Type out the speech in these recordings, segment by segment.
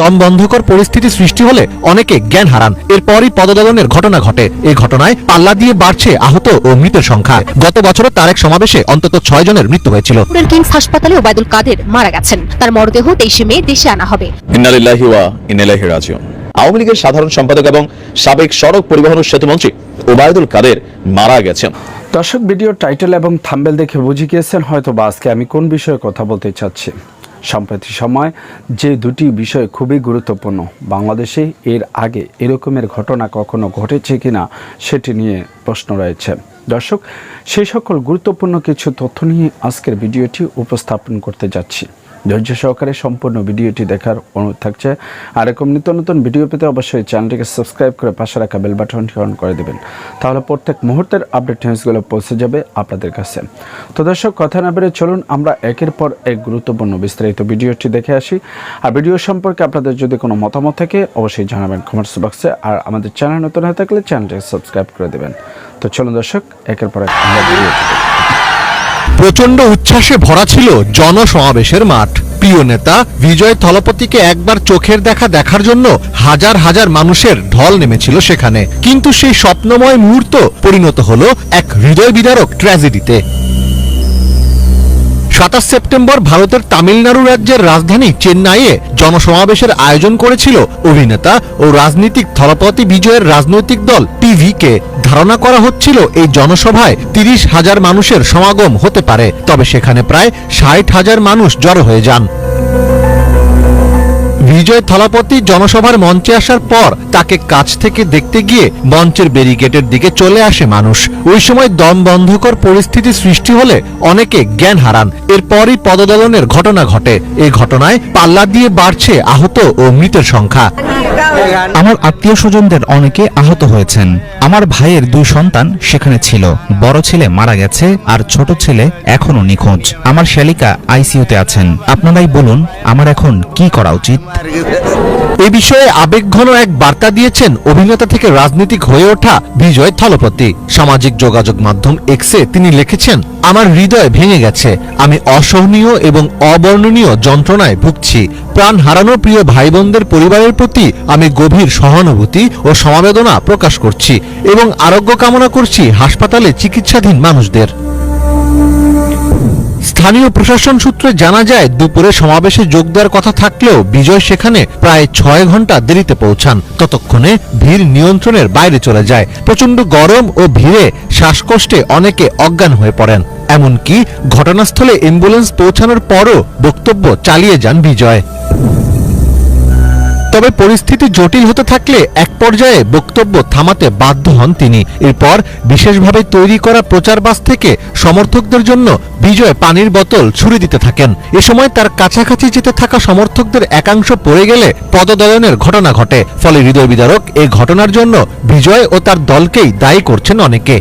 দম বন্ধকর পরিস্থিতি সৃষ্টি হলে অনেকে জ্ঞান হারান। এরপরই পদদলনের ঘটনা ঘটে। এই ঘটনায় পাল্লা দিয়ে বাড়ছে আহত ও মৃতের সংখ্যা। গত বছরও তার এক সমাবেশে অন্তত ছয় জনের মৃত্যু হয়েছিল। কিংস হাসপাতালে ওবায়দুল কাদের মারা গেছেন। তার মরদেহ তেইশে মে দেশে আনা হবে। আওয়ামী লীগের সাধারণ সম্পাদক এবং সাবেক সড়ক পরিবহন ও সেতুমন্ত্রী ওবায়দুল কাদের মারা গেছেন। দর্শক ভিডিও টাইটেল এবং থাম্বেল দেখে বুঝে গিয়েছেন হয়তো বা আজকে আমি কোন বিষয়ে কথা বলতে চাচ্ছি। সম্প্রতি সময় যে দুটি বিষয় খুবই গুরুত্বপূর্ণ, বাংলাদেশে এর আগে এরকমের ঘটনা কখনো ঘটেছে কিনা সেটি নিয়ে প্রশ্ন রয়েছে। দর্শক, সেই সকল গুরুত্বপূর্ণ কিছু তথ্য নিয়ে আজকের ভিডিওটি উপস্থাপন করতে যাচ্ছি। ধৈর্য সহকারে সম্পূর্ণ ভিডিওটি দেখার অনুরোধ থাকছে। আর এরকম নিত্য নতুন ভিডিও পেতে অবশ্যই চ্যানেলটিকে সাবস্ক্রাইব করে পাশে রাখা বেল বাটনটি অন করে দেবেন। তাহলে প্রত্যেক মুহূর্তের আপডেট নিউজগুলো পৌঁছে যাবে আপনাদের কাছে। তো দর্শক, কথা না বেড়ে চলুন, আমরা একের পর এক গুরুত্বপূর্ণ বিস্তারিত ভিডিওটি দেখে আসি। আর ভিডিও সম্পর্কে আপনাদের যদি কোনো মতামত থাকে, অবশ্যই জানাবেন কমেন্টস বক্সে আর আমাদের চ্যানেল নতুন হয়ে থাকলে চ্যানেলটিকে সাবস্ক্রাইব করে দেবেন। তো চলুন দর্শক, একের পর এক ভিডিওটি প্রচণ্ড উচ্ছ্বাসে ভরা ছিল জনসমাবেশের মাঠ। প্রিয় নেতা বিজয় থলপতিকে একবার চোখের দেখা দেখার জন্য হাজার হাজার মানুষের ঢল নেমেছিল সেখানে। কিন্তু সেই স্বপ্নময় মুহূর্ত পরিণত হলো এক হৃদয় বিদারক ট্র্যাজেডিতে। সাতাশ সেপ্টেম্বর ভারতের তামিলনাড়ু রাজ্যের রাজধানী চেন্নাইয়ে জনসমাবেশের আয়োজন করেছিল অভিনেতা ও রাজনীতিক থলপতি বিজয়ের রাজনৈতিক দল টিভিকে ধারণা করা হচ্ছিল এই জনসভায় তিরিশ হাজার মানুষের সমাগম হতে পারে, তবে সেখানে প্রায় ষাট হাজার মানুষ জড়ো হয়ে যান। বিজয় থলাপতি জনসভার মঞ্চে আসার পর তাকে কাছ থেকে দেখতে গিয়ে মঞ্চের ব্যারিকেডের দিকে চলে আসে মানুষ। ওই সময় দম বন্ধকর পরিস্থিতি সৃষ্টি হলে অনেকে জ্ঞান হারান। এরপরই পদদলনের ঘটনা ঘটে। এই ঘটনায় পাল্লা দিয়ে বাড়ছে আহত ও মৃতের সংখ্যা। আমার আত্মীয় স্বজনদের অনেকে আহত হয়েছেন। আমার ভাইয়ের দুই সন্তান সেখানে ছিল। বড় ছেলে মারা গেছে আর ছোট ছেলে এখনও নিখোঁজ। আমার শ্যালিকা আইসিইউতে আছেন। আপনারাই বলুন, আমার এখন কি করা উচিত? এ বিষয়ে আবেগঘন এক বার্তা দিয়েছেন অভিনেতা থেকে রাজনীতিক হয়ে ওঠা বিজয় থলপতি। সামাজিক যোগাযোগ মাধ্যম এক্সে তিনি লিখেছেন, আমার হৃদয় ভেঙে গেছে। আমি অসহনীয় এবং অবর্ণনীয় যন্ত্রণায় ভুগছি। প্রাণ হারানো প্রিয় ভাই বোনদের পরিবারের প্রতি আমি গভীর সহানুভূতি ও সমবেদনা প্রকাশ করছি এবং আরোগ্য কামনা করছি হাসপাতালে চিকিৎসাধীন মানুষদের। স্থানীয় প্রশাসন সূত্রে জানা যায়, দুপুরে সমাবেশে যোগ দেওয়ার কথা থাকলেও বিজয় সেখানে প্রায় ছয় ঘণ্টা দেরিতে পৌঁছান। ততক্ষণে ভিড় নিয়ন্ত্রণের বাইরে চলে যায়। প্রচণ্ড গরম ও ভিড়ে শ্বাসকষ্টে অনেকে অজ্ঞান হয়ে পড়েন। এমনকি ঘটনাস্থলে অ্যাম্বুলেন্স পৌঁছানোর পরও বক্তব্য চালিয়ে যান বিজয়। তবে পরিস্থিতি জটিল হতে থাকলে এক পর্যায়ে বক্তব্য থামাতে বাধ্য হন তিনি। এরপর বিশেষভাবে তৈরি করা প্রচার বাস থেকে সমর্থকদের জন্য বিজয় পানির বোতল ছুড়ে দিতে থাকেন। এ সময় তার কাছাকাছি যেতে থাকা সমর্থকদের একাংশ পড়ে গেলে পদদলনের ঘটনা ঘটে। ফলে হৃদয় বিদারক এই ঘটনার জন্য বিজয় ও তার দলকেই দায়ী করছেন অনেকে।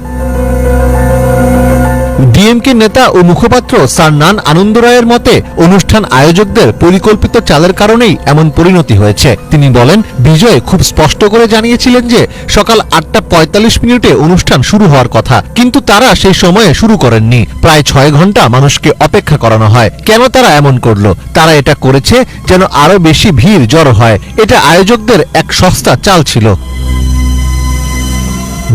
ডিএমকে নেতা ও মুখপাত্র সান্নান আনন্দ রায়ের মতে, অনুষ্ঠান আয়োজকদের পরিকল্পিত চালের কারণেই এমন পরিণতি হয়েছে। তিনি বলেন, বিজয় খুব স্পষ্ট করে জানিয়েছিলেন যে, সকাল আটটা পঁয়তাল্লিশ মিনিটে অনুষ্ঠান শুরু হওয়ার কথা। কিন্তু তারা সেই সময়ে শুরু করেননি। প্রায় ছয় ঘণ্টা মানুষকে অপেক্ষা করানো হয়। কেন তারা এমন করল? তারা এটা করেছে যেন আরও বেশি ভিড় জড়ো হয়। এটা আয়োজকদের এক সস্তা চাল ছিল।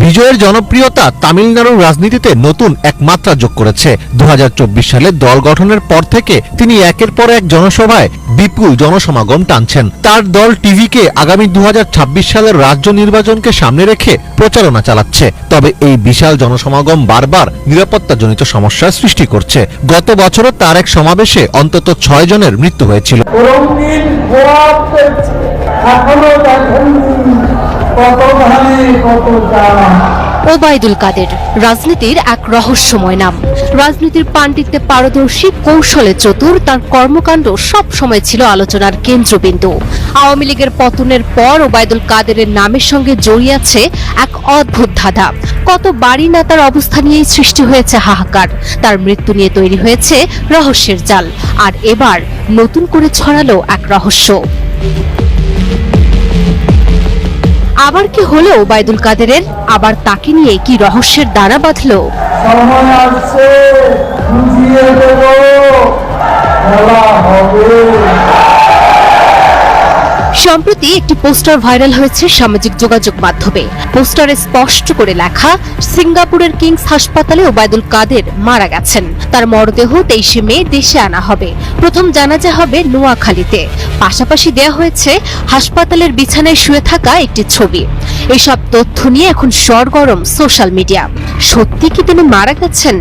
বিজয়ের জনপ্রিয়তা তামিলনাড়ুর রাজনীতিতে নতুন এক মাত্রা যোগ করেছে। দু হাজার চব্বিশ সালে দল গঠনের পর থেকে তিনি একের পর এক জনসভায় বিপুল জনসমাগম টানছেন। তার দল টিভিকে আগামী দু হাজার ছাব্বিশ সালের রাজ্য নির্বাচনকে সামনে রেখে প্রচারণা চালাচ্ছে। তবে এই বিশাল জনসমাগম বারবার নিরাপত্তাজনিত সমস্যার সৃষ্টি করছে। গত বছরও তার এক সমাবেশে অন্তত ছয় জনের মৃত্যু হয়েছিল। ওবায়দুল কাদের, রাজনীতির এক রহস্যময় নাম। রাজনীতির পাণ্ডিত্যে পারদর্শী কৌশলে চতুর, তার কর্মকাণ্ড সব সময় ছিল আলোচনার কেন্দ্রবিন্দু। আওয়ামী লীগের পতনের পর ওবায়দুল কাদেরের নামের সঙ্গে জড়িয়ে আছে এক অদ্ভুত ধাঁধা। কত বাড়ি না তার অবস্থা নিয়েই সৃষ্টি হয়েছে হাহাকার। তার মৃত্যু নিয়ে তৈরি হয়েছে রহস্যের জাল। আর এবার নতুন করে ছড়ালো এক রহস্য। আবার কি হলো ওবায়দুল কাদেরের? আবার তাকে নিয়ে কি রহস্যের দানা বাঁধল? সময় সম্প্রতি একটি পোস্টার ভাইরাল হয়েছে সামাজিক যোগাযোগ মাধ্যমে। পোস্টারে স্পষ্ট করে লেখা, সিঙ্গাপুরের কিংস হাসপাতালে ওবায়দুল কাদের মারা গেছেন। তার মরদেহ তেইশে মে দেশে আনা হবে। প্রথম জানাজা হবে নোয়াখালীতে। পাশাপাশি দেয়া হয়েছে, হাসপাতালের বিছানায় শুয়ে থাকা একটি ছবি। এসব তথ্য নিয়ে এখন সরগরম সোশ্যাল মিডিয়া। সত্যি কি তিনি মারা গেছেন?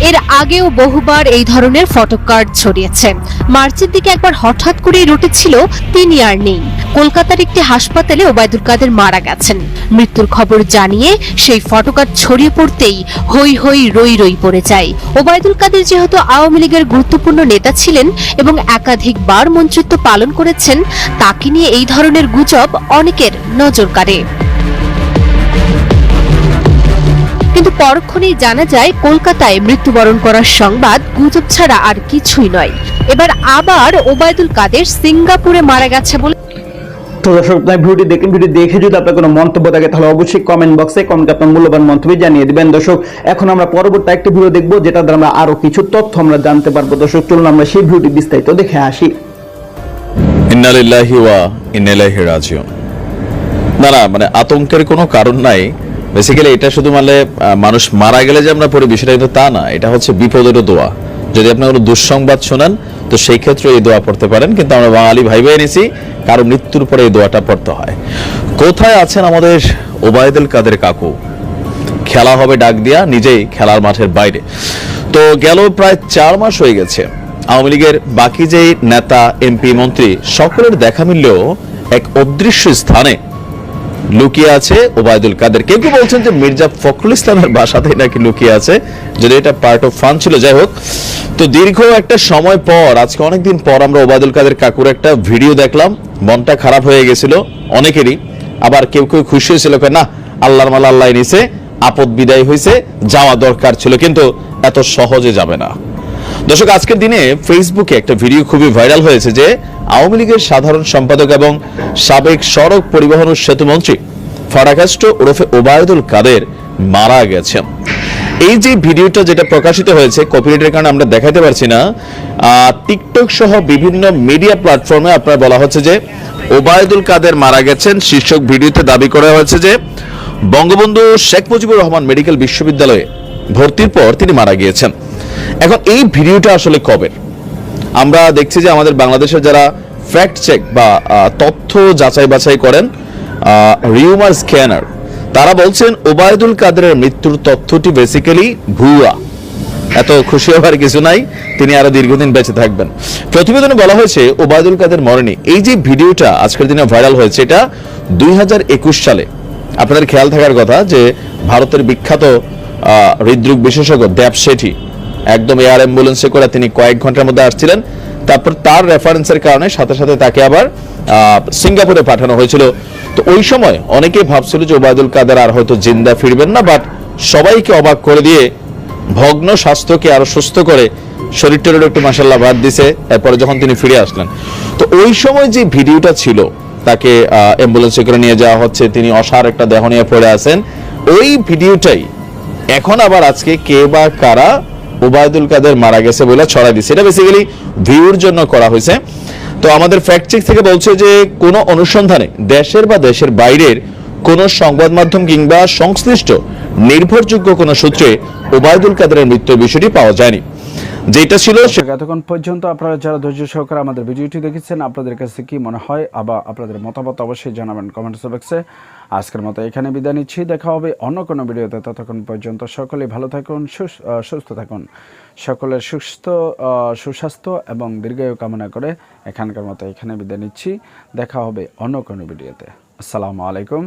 এর আগেও বহুবার এই ধরনের ফটোকার্ড ছড়িয়েছে। মার্চের দিকে একবার হঠাৎ করেই রটেছিল তিনি আর নেই। কলকাতার একটি হাসপাতালে ওবায়দুল কাদের মারা গেছেন। মৃত্যুর খবর জানিয়ে সেই ফটোকার্ড ছড়িয়ে পড়তেই হই হই রই রই পড়ে যায়। ওবায়দুল কাদের যেহেতু আওয়ামী লীগের গুরুত্বপূর্ণ নেতা ছিলেন এবং একাধিকবার মন্ত্রিত্ব পালন করেছেন, তাকে নিয়ে এই ধরনের গুজব অনেকের নজর কাড়ে। পরক্ষণেই জানা যায় কলকাতায় মৃত্যুবরণ করার সংবাদ গুজব ছাড়া আর কিছুই নয়। এবার আবার ওবায়দুল কাদের সিঙ্গাপুরে মারা গেছে বলে তো দর্শক আপনার ভিডিওটি দেখেন ভিডিও দেখে যদি আপনার কোনো মন্তব্য থাকে তাহলে অবশ্যই কমেন্ট বক্সে কমেন্ট আপনার মূল্যবান মন্তব্য জানিয়ে দিবেন। দর্শক এখন আমরা পরবর্তী একটা ভিডিও দেখব যেটা দ্বারা আমরা আরও কিছু তথ্য আমরা জানতে পারব। দর্শক চলুন আমরা সেই ভিডিওটি বিস্তারিত দেখে আসি। ইন্নালিল্লাহি ওয়া ইন্নাইলাইহি রাজিউন। না না মানে আতঙ্কের কোনো কারণ নাই। বেসিক্যালি এটা শুধু মানে মানুষ মারা গেলে যে আমরা পড়ি, বিষয়টা কিন্তু তা না। এটা হচ্ছে বিপদেরও দোয়া। যদি আপনি কোনো দুঃসংবাদ শোনান, তো সেই ক্ষেত্রে এই দোয়া পড়তে পারেন। কিন্তু আমরা বাঙালি ভাই ভাই এনেছি, কারও মৃত্যুর পরে এই দোয়াটা পড়তে হয়। কোথায় আছেন আমাদের ওবায়দুল কাদের কাকু? খেলা হবে ডাক দিয়া, নিজেই খেলার মাঠের বাইরে। তো গেল প্রায় চার মাস হয়ে গেছে। আওয়ামী লীগের বাকি যে নেতা, এমপি, মন্ত্রী, সকলের দেখা মিললেও এক অদৃশ্য স্থানে লুকিয়ে আছে ওবায়দুল কাদের। কেউ কেউ বলছেন যে মির্জা ফখরুল ইসলামের বাসাতেই নাকি লুকিয়ে আছে, যদি এটা পার্ট অফ ফান ছিল। যাই হোক, তো দীর্ঘ একটা সময় পর, আজকে অনেকদিন পর আমরা ওবায়দুল কাদের কাকুর একটা ভিডিও দেখলাম। মনটা খারাপ হয়ে গেছিল অনেকেরই। আবার কেউ কেউ খুশি হয়েছিল না, আল্লাহর মালা আল্লাহ নিছে, আপদ বিদায় হয়েছে যাওয়া দরকার ছিল। কিন্তু এত সহজে যাবে না। দর্শক, আজকের দিনে ফেসবুকে একটা ভিডিও খুবই ভাইরাল হয়েছে যে আওয়ামী লীগের সাধারণ সম্পাদক এবং সাবেক সড়ক পরিবহন ও সেতু মন্ত্রী ফারাকাস্ট ওরফে ওবায়দুল কাদের মারা গেছেন। এই যে ভিডিওটা যেটা প্রকাশিত হয়েছে কপিরাইটের কারণে আমরা দেখাতে পারছি না টিকটক সহ বিভিন্ন মিডিয়া প্ল্যাটফর্মে আপনার বলা হচ্ছে যে ওবায়দুল কাদের মারা গেছেন। শীর্ষক ভিডিওতে দাবি করা হয়েছে যে বঙ্গবন্ধু শেখ মুজিবুর রহমান মেডিকেল বিশ্ববিদ্যালয়ে ভর্তির পর তিনি মারা গিয়েছেন। এখন এই ভিডিওটা আসলে কবের আমরা দেখছি যে আমাদের বাংলাদেশের যারা ফ্যাক্ট চেক বা তথ্য যাচাই বাছাই করেন রিউমার স্ক্যানার, তারা বলছেন ওবায়দুল কাদেরের মৃত্যুর তথ্যটি বেসিক্যালি ভুয়া। এত খুশি হবার কিছু নাই, তিনি আরও দীর্ঘদিন বেঁচে থাকবেন। প্রতিবেদনে বলা হয়েছে, ওবায়দুল কাদের মরেনি এই যে ভিডিওটা আজকের দিনে ভাইরাল হয়েছে, এটা দুই হাজার একুশ সালে। আপনাদের খেয়াল থাকার কথা যে, ভারতের বিখ্যাত হৃদরোগ বিশেষজ্ঞ দেব শেঠি একদম এয়ার অ্যাম্বুলেন্সে করে তিনি কয়েক ঘণ্টার মধ্যে আসছিলেন। তারপর তার রেফারেন্সের কারণে সাথে সাথে তাকে আবার সিঙ্গাপুরে পাঠানো হয়েছিল। তো ওই সময় অনেকেই ভাবছিল যে ওবায়দুল কাদের আর হয়তো জিন্দা ফিরবেন না বাট সবাইকে অবাক করে দিয়ে ভগ্ন স্বাস্থ্যকে আরও সুস্থ করে শরীর একটু মাসাল্লাহ বাদ দিছে, এরপরে যখন তিনি ফিরে আসলেন। তো ওই সময় যে ভিডিওটা ছিল, তাকে অ্যাম্বুলেন্সে করে নিয়ে যাওয়া হচ্ছে, তিনি অসার একটা দেহ নিয়ে পড়ে আছেন, ওই ভিডিওটাই এখন আবার আজকে কে বা কারা ওবায়দুল কাদের মারা গেছে বলে ছড়াই দিছে এটা বেসিক্যালি ভিউর জন্য করা হয়েছে। তো আমাদের ফ্যাক্ট চেক থেকে বলছে যে কোনো অনুসন্ধানে দেশের বা দেশের বাইরের কোনো সংবাদ মাধ্যম কিংবা সংশ্লিষ্ট নির্ভরযোগ্য কোনো সূত্রে ওবায়দুল কাদেরের মৃত্যুর বিষয়টি পাওয়া যায়নি। যেটা ছিল এতক্ষণ পর্যন্ত আপনারা যারা ধৈর্য সহকারে আমাদের ভিডিওটি দেখেছেন, আপনাদের কাছে কি মনে হয় আবার আপনাদের মতামত অবশ্যই জানাবেন কমেন্টস বক্সে আজকের মতো এখানে বিদায় নিচ্ছি। দেখা হবে অন্য কোনো ভিডিওতে। ততক্ষণ পর্যন্ত সকলেই ভালো থাকুন, সুস- সুস্থ থাকুন। সকলের সুস্থ সুস্বাস্থ্য এবং দীর্ঘায়ু কামনা করে এখানকার মতো এখানে বিদায় নিচ্ছি। দেখা হবে অন্য কোনো ভিডিওতে। আসসালামু আলাইকুম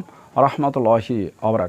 রহমতুল্লাহি আবরাক